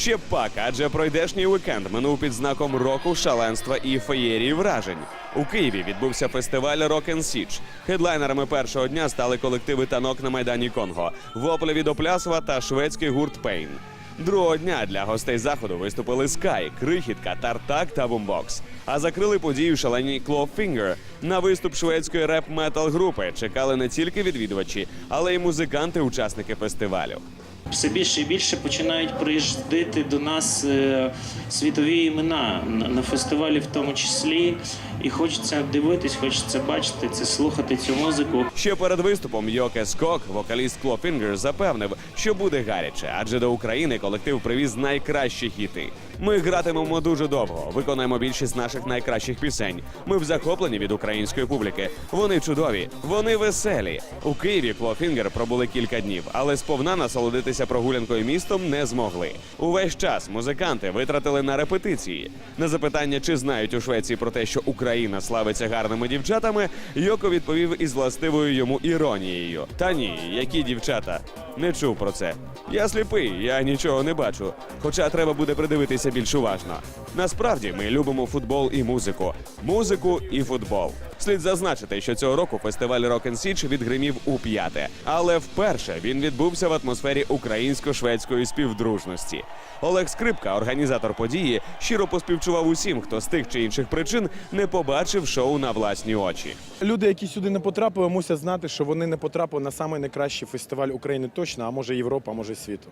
Ще пак, адже пройдешній вікенд минув під знаком року шаленства і феєрії вражень. У Києві відбувся фестиваль Rock and Siege. Хедлайнерами першого дня стали колективи танок на майдані Конго, вопле від Оплясова та шведський гурт Пейн. Другого дня для гостей заходу виступили Sky, Крихітка, Тартак та Бумбокс. А закрили подію шалені Clawfinger. На виступ шведської реп-метал групи чекали не тільки відвідувачі, але й музиканти-учасники фестивалю. Все більше і більше починають приїжджати до нас е, світові імена на, фестивалі, в тому числі. І хочеться дивитись, хочеться бачити це, слухати цю музику. Ще перед виступом Йоке Скок, вокаліст Clawfinger, запевнив, що буде гаряче, адже до України колектив привіз найкращі хіти. Ми гратимемо дуже довго, виконаємо більшість наших найкращих пісень. Ми в захопленні від української публіки. Вони чудові, вони веселі. У Києві Clawfinger пробули кілька днів, але сповна насолодитися прогулянкою містом не змогли. Увесь час музиканти витратили на репетиції. На запитання, чи знають у Швеції про те, що Україна славиться гарними дівчатами, Йоко відповів із властивою йому іронією. Та ні, які дівчата? Не чув про це. Я сліпий, я нічого не бачу. Хоча треба буде придивитися більш уважно. Насправді ми любимо футбол і музику. Музику і футбол. Слід зазначити, що цього року фестиваль Rock and Siege відгримів у п'яте, але вперше він відбувся в атмосфері українсько-шведської співдружності. Олег Скрипка, організатор події, щиро поспівчував усім, хто з тих чи інших причин не побачив шоу на власні очі. Люди, які сюди не потрапили, мусять знати, що вони не потрапили на найкращий фестиваль України точно, а може Європи, а може світу.